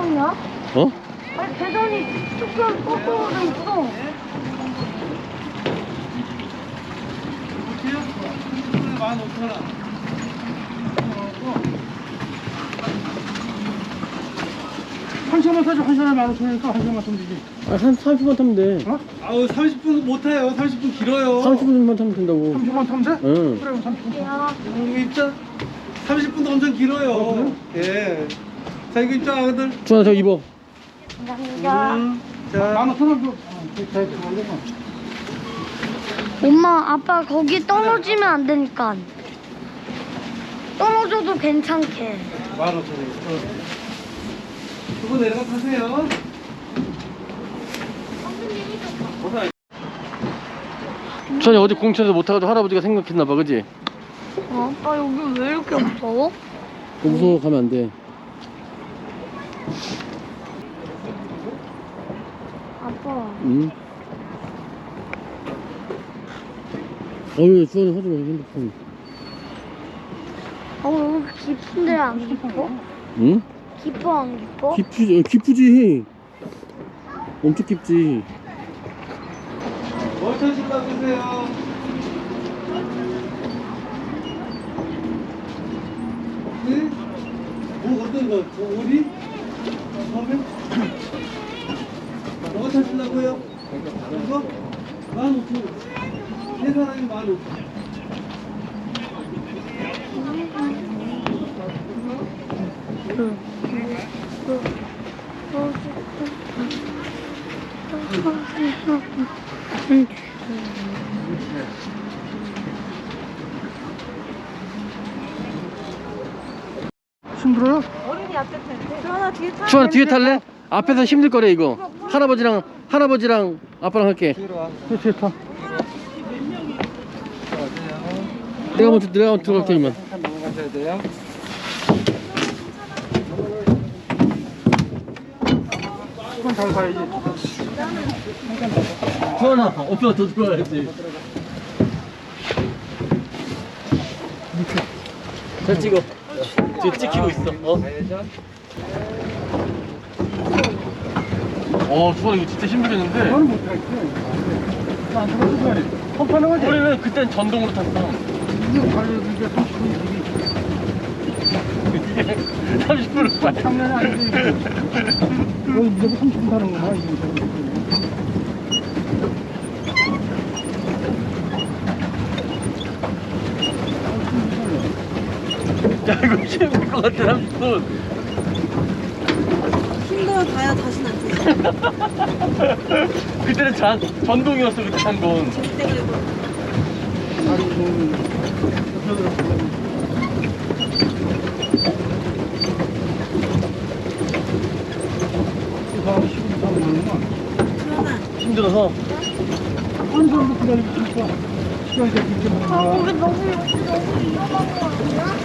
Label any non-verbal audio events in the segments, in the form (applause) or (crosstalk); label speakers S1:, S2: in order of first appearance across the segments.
S1: 무섭냐?
S2: 어?
S1: 아니 대전이 조금 좀 무서워.
S3: 한 시간만 타죠. 한 시간에 만 오천 원이니까 한 시간만 타면 되지.
S2: 아, 한 30분 타면 돼.
S3: 어?
S4: 아우 30분 못 타요. 30분 길어요.
S2: 30분만 타면 된다고.
S3: 30분 타면 돼?
S2: 응.
S3: 그래, 그럼 30분.
S1: 야,
S4: 음, 입장 30분도 엄청 길어요.
S3: 어,
S4: 예. 자 이거 입장 아들.
S2: 주환아, 저거 입어.
S1: 감사합니다.
S4: 음,
S3: 만
S4: 자.
S3: 어, 그, 그, 그, 원래는.
S1: 엄마, 아빠 거기 떨어지면 안 되니까. 떨어져도 괜찮게.
S4: 만 오천 원. 어. 그거 내려가 타세요.
S2: 주환이 어디 공천에서 못 타가지고 할아버지가 생각했나봐, 그지?
S1: 어, 아빠 여기 왜 이렇게 무서워?
S2: 무서워 가면 안 돼.
S1: 아빠.
S2: 응? 어휴, 주환이 하지 마, 핸드폰.
S1: 어, 깊은데 안 깊어?
S2: 응?
S1: 깊어, 안 깊어?
S2: 깊지, 어, 깊지. 엄청 깊지.
S4: 뭘 타실라 보세요. 네? 뭐 어떤 거? 저 오리? 섬에? 뭐 타실라고요? 이거? 만 오천 원. 세 사람이 만 오천 원.
S3: 힘들어요?
S2: 주환아, 뒤에 탈래? 앞에서 힘들 거래, 이거. 할아버지랑, 할아버지랑 아빠랑 할게.
S3: 그렇지, 타.
S2: 내가 먼저, 내가 먼저 들어갈 테니만.
S4: 한칸 넘어가셔야 돼요.
S3: 그건 잘 가야지.
S2: 주환아, 오빠가 더 들어가야지. 잘 찍어. 지금 찍히고 있어. 어? 어, 주환아 이거 진짜 힘들겠는데?
S3: 너는 못 타겠지. 나안 타면 어떡하니? 펌프하는 거지?
S2: 우리는 그땐 전동으로 탔어. (laughs)
S3: 이거 30분이지.
S2: 이게 30분을 빨리.
S3: 장난이 아니지. 이거. 무조건 30분 타는 거야, 이거.
S2: 야, 이거 힘들 것 같아, 30분.
S5: 힘들어 가야 다시는 안 돼.
S2: 그때는 잔, 전동이었어, 그때
S3: 그.
S5: 그러나
S2: 힘들어서.
S1: 아. 우리 너무, 너무 위험한 거 아니야?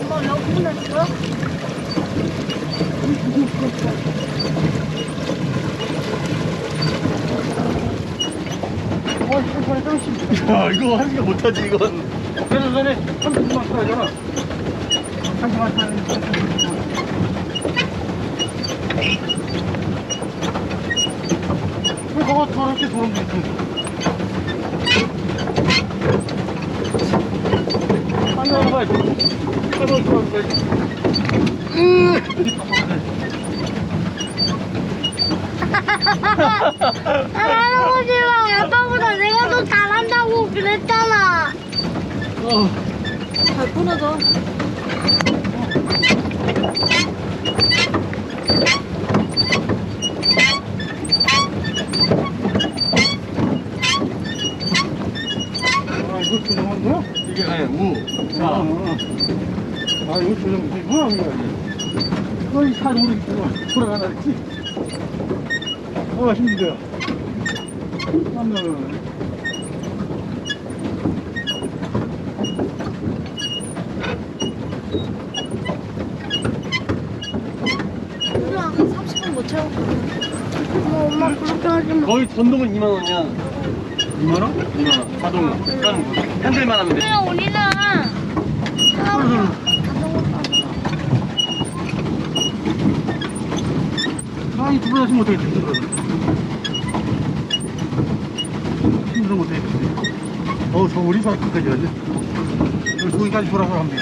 S1: 엄마, 여기 냈어?
S2: 야, 이거 하기가 못하지, 이건.
S3: 그래서 전에 30분만 타야잖아. 한 시간 타는 30분만. 왜 그거 저렇게 저런 게 있어?
S2: 하나 봐야지.
S3: 하나 좋아하는
S1: 아, 할아버지랑 아빠보다 내가 더 잘한다고 그랬잖아.
S2: 어.
S5: 잘 끊어져.
S3: 아, 이거.
S2: 자.
S3: 아, 이거 이거. 잘 모르겠구나. 돌아가나 했지?
S1: 얼마나 힘든데요? 하면은.
S2: 거의 전동은 2만 원이야.
S3: 2만 원?
S2: 2만 원. 자동. 그러니까 핸들만 하면 돼.
S1: 그래 우리는. 어,
S3: 자동으로. 아니 두분 하시면 어떻게 되죠? 어우, 서울이 저기까지 가지. 여기 저기까지 돌아서 가면 돼.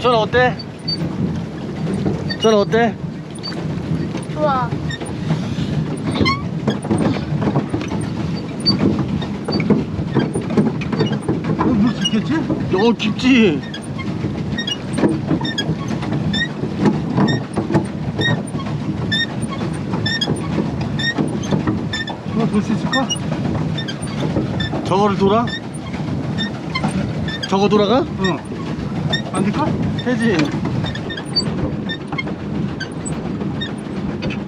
S2: 전화 어때? 전화 어때?
S1: 좋아.
S3: 어, 물 깊겠지?
S2: 어 깊지?
S3: 너돌수 있을까?
S2: 저거를 돌아? 저거 돌아가?
S3: 응. 안 될까?
S2: 되지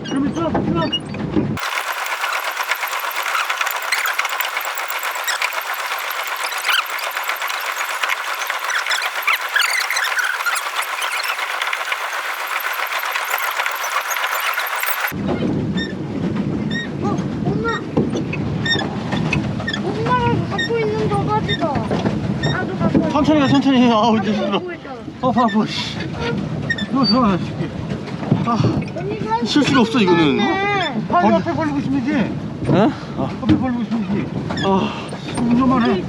S3: 그럼 있어, 있어.
S1: 어, 엄마. 엄마가 갖고 있는 저 바지다. 나도 갖고 있어.
S2: 천천히 가 천천히 해 아우 이제 힘들어.
S1: 어
S2: 바보 씨.
S3: 저, 하나 줄게.
S2: 아
S1: 언니가
S2: 쉴 수가 없어, 이거는.
S1: 있네.
S3: 팔
S2: 거기-
S3: 옆에 벌리고 있으면 되지.
S2: 어? 아,
S3: 옆에 벌리고 있으면 되지.
S2: 아
S3: 운전만 해.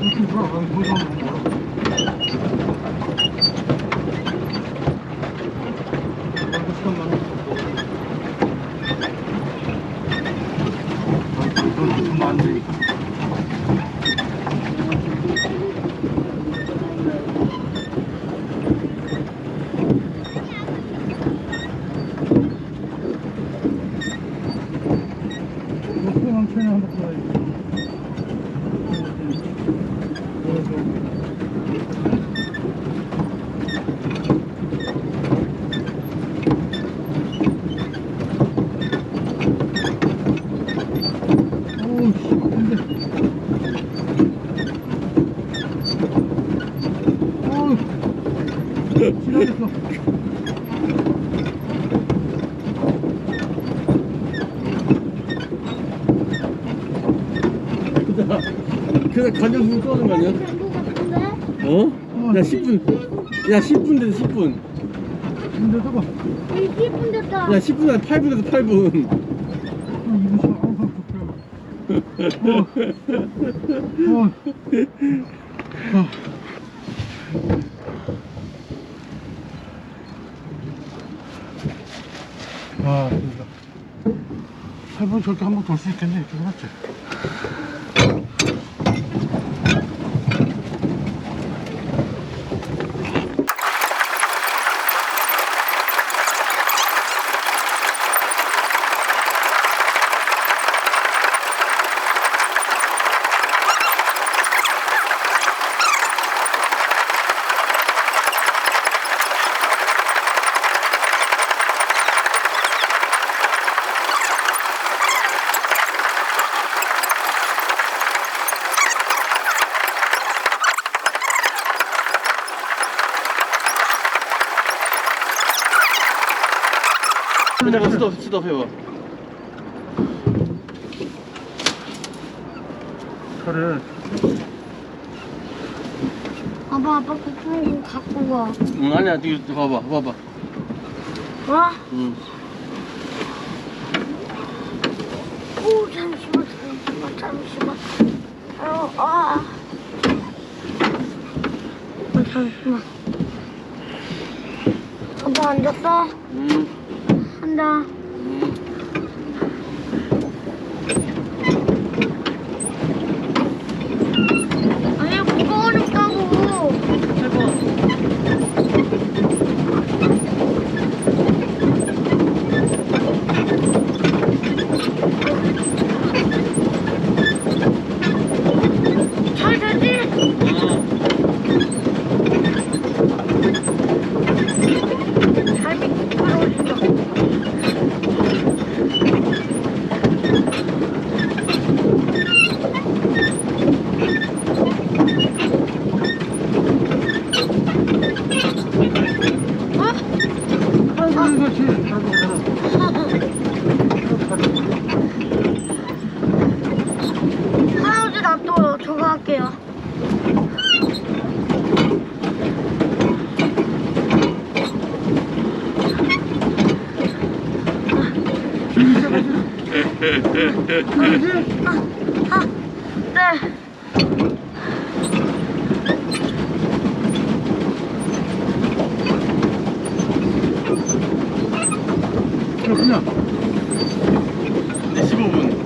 S3: 이렇게 돌아가면 도전 안 되니까. 뭐 소형 천에 한번 들어야지. 오우, 씨, 근데. 어우, 지나겠어.
S2: 그냥 관전수 떠는 거 아니야? 어? 야 10분 야 10분 됐어 10분
S3: 근데
S1: 이 기분 됐다.
S2: 야 10분 한 8분 됐어 8분
S3: 이거 좀, 아우, 어, 어, 어. 아, 진짜. 8분 저렇게 한번 돌 수 있겠네, 이렇게 그렇지.
S2: 스톱 스톱 해봐
S3: 그래.
S1: 아빠, 아빠 고프로 갖고 가.
S2: 응 아니야 이거 봐봐 봐봐
S1: 와?
S2: 응
S1: 오, 잠시만, 잠시만, 잠시만. 어, 아. 어, 잠시만. 아빠 앉았어?
S2: 응.
S1: 한다. 아니, 뭐가 어렵다고. 잘 되지? 잘 미끄러워진다.
S3: 그렇지. 그렇지.
S1: 할아버지 놔둬요. 저거 할게요. 아, (laughs) 네.
S3: 그렇구나.
S2: 네, 15분.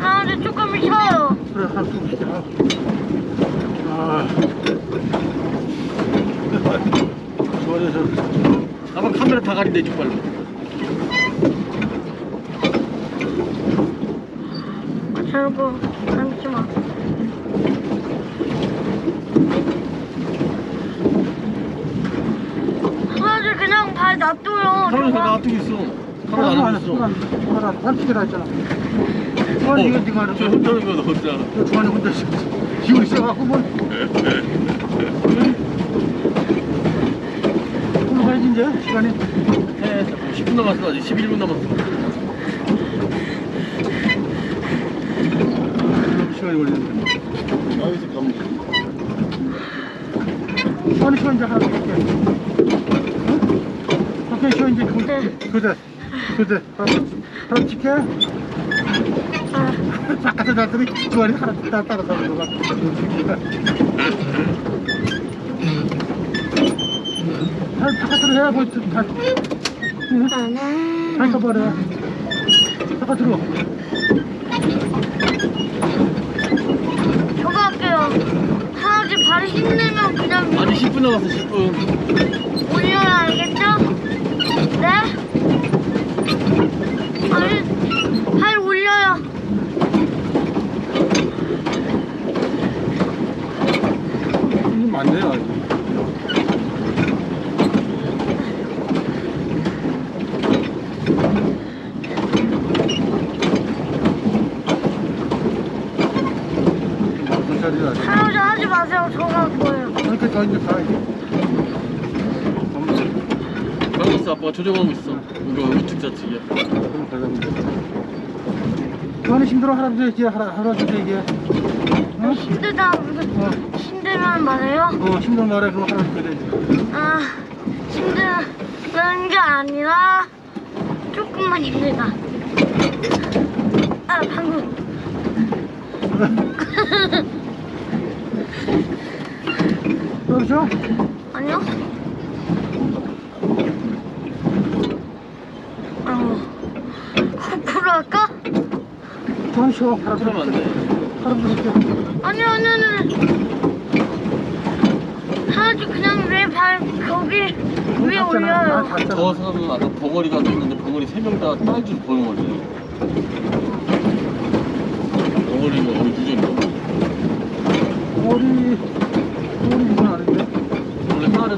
S1: 할아버지 조금 쉬어요.
S3: 그래, 한숨 쉬자. 아. 좋아져서.
S2: 아빠 가린다 이쪽 발로.
S1: 여러분, 잠시만. 할아버지 그냥 발 놔둬요.
S2: 다
S1: 저거.
S2: 놔두고 있어. 카메라 안 하고 있어.
S3: 하나, 한치기라 했잖아. 주환이 이거 네가 하는
S2: 저
S3: 거.
S2: 혼자 하는 거너 혼자.
S3: 너 주환이 혼자 있어. 기운이 세갖고 뭘. 오늘 가야지, 이제. 시간이.
S2: 네, 10분 남았어 아직 11분 남았어.
S3: 시간이 걸리는데.
S2: 여기서 가면
S3: 주환이 시간 이제 하나 더 줄게. 응? 오케이, 시간 이제 그, 그대. 그대. 하나, 찍게. 바깥에 놨더니 주환이 하나 따라 따라 가는 거가. 발 바깥으로 해야 뭐, 발. 응? 발 써버려. 바깥으로.
S1: 저거 할게요. 할아버지 발이 힘들면 그냥 위
S2: 아직 10분 남았어 10분.
S1: 올려야 알겠죠? 네? 아니, 발 올려요.
S3: 이게 맞네요. 아직. 무슨 자리야?
S1: 할아버지 하지 마세요. 저거 할
S3: 저 이제 가야지.
S2: 가고 있어 아빠가 조정하고 있어. 이거 우측 좌측이야.
S3: 그럼 그거는 힘들어 할아버지 이제 할아, 할아버지 어?
S1: 힘들다.
S3: 어,
S1: 힘들면 말해요.
S3: 어 힘든 말에 그럼 할아버지 그래
S1: 아, 힘든 게 아니라 조금만 힘들다. 아, 방금. (laughs)
S3: 그렇죠?
S1: 아니요? 어. 코프로 할까?
S3: 좀 쉬어 할아버지
S2: 그러면 안 돼.
S3: 할아버지 이렇게
S1: 아니, 아니, 아니. 아니. 할아버지 그냥 왜발 거기 위에 올려요.
S2: 저 사람은 아까 벙어리가 있는데 벙어리 3명 다 딸줄 벙어리. 벙어리는 거기 유전이야.
S3: 머리 머리 이건 아닌데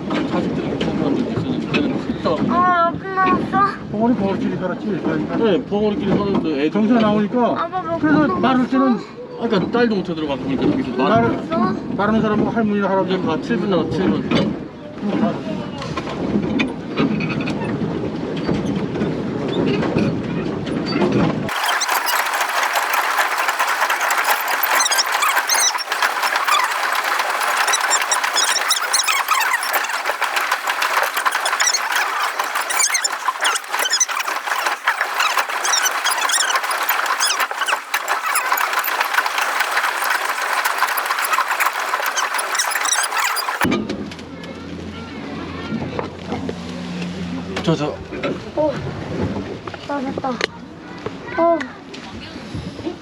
S2: 딸은 자식들이 있었는데.
S1: 어, 몇분 남았어?
S3: 머리 버릇질이 살았지 그러니까
S2: 네, 벙어리끼리 사는데 애들.
S3: 정수가 나오니까
S1: 아빠 몇분
S3: 그래서
S1: 남았어?
S3: 말할 때는
S2: 아까 딸도 못 쳐들어가고 보니까 여기서 말.
S3: 말을? 말하는 사람하고 할머니나 할아버지
S2: 다 7분 남았어 7분. 저, 저.
S1: 어. 나 됐다. 어.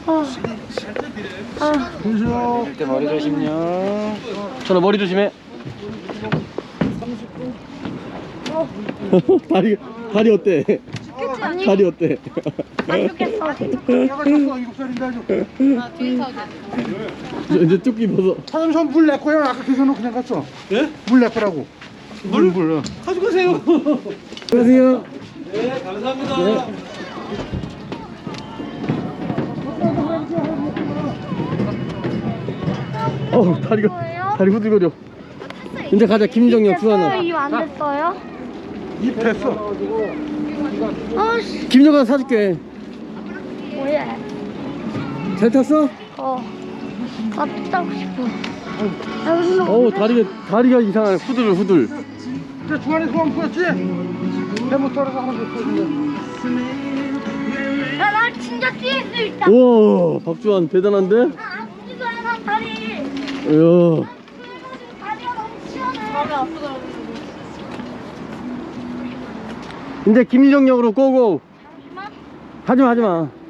S1: 어. 아.
S2: 이때 머리 조심요. 전화 머리 조심해. (laughs) 다리, 다리 어때?
S1: 아니,
S2: 다리 어때?
S1: 안 죽겠어. (laughs)
S2: 이제 뚝 입어서.
S3: 사장님 물내 거야 아까 계산은 그냥 갔어
S4: 예?
S3: 물내 거라고 물? 물 어.
S4: 가져가세요.
S2: 안녕하세요.
S4: 네, 감사합니다.
S2: 어우, 다리가,
S1: 뭐예요?
S2: 다리 후들거려. 이제 가자, 김정영, 수아나.
S1: 이거 안 됐어요?
S3: 입 됐어
S1: 어씨,
S2: 김정아 사줄게.
S1: 뭐야?
S2: 잘 탔어?
S1: 어. 아, 따고 싶어. 아,
S2: 어우, 다리가, 다리가 이상하네. 후들, 후들.
S3: 저 중간에 소방 풀었지? 대못 떨어서 하나 줬어
S1: 야, 나 진짜 뒤에 수 있다.
S2: 우와, 박주환, 대단한데?
S1: 아, 아프지도 않아, 다리.
S2: 이야.
S1: 다리가 너무 시원해.
S2: 이제 김정역으로 고고.
S1: 잠시만.
S2: 하지마, 하지마.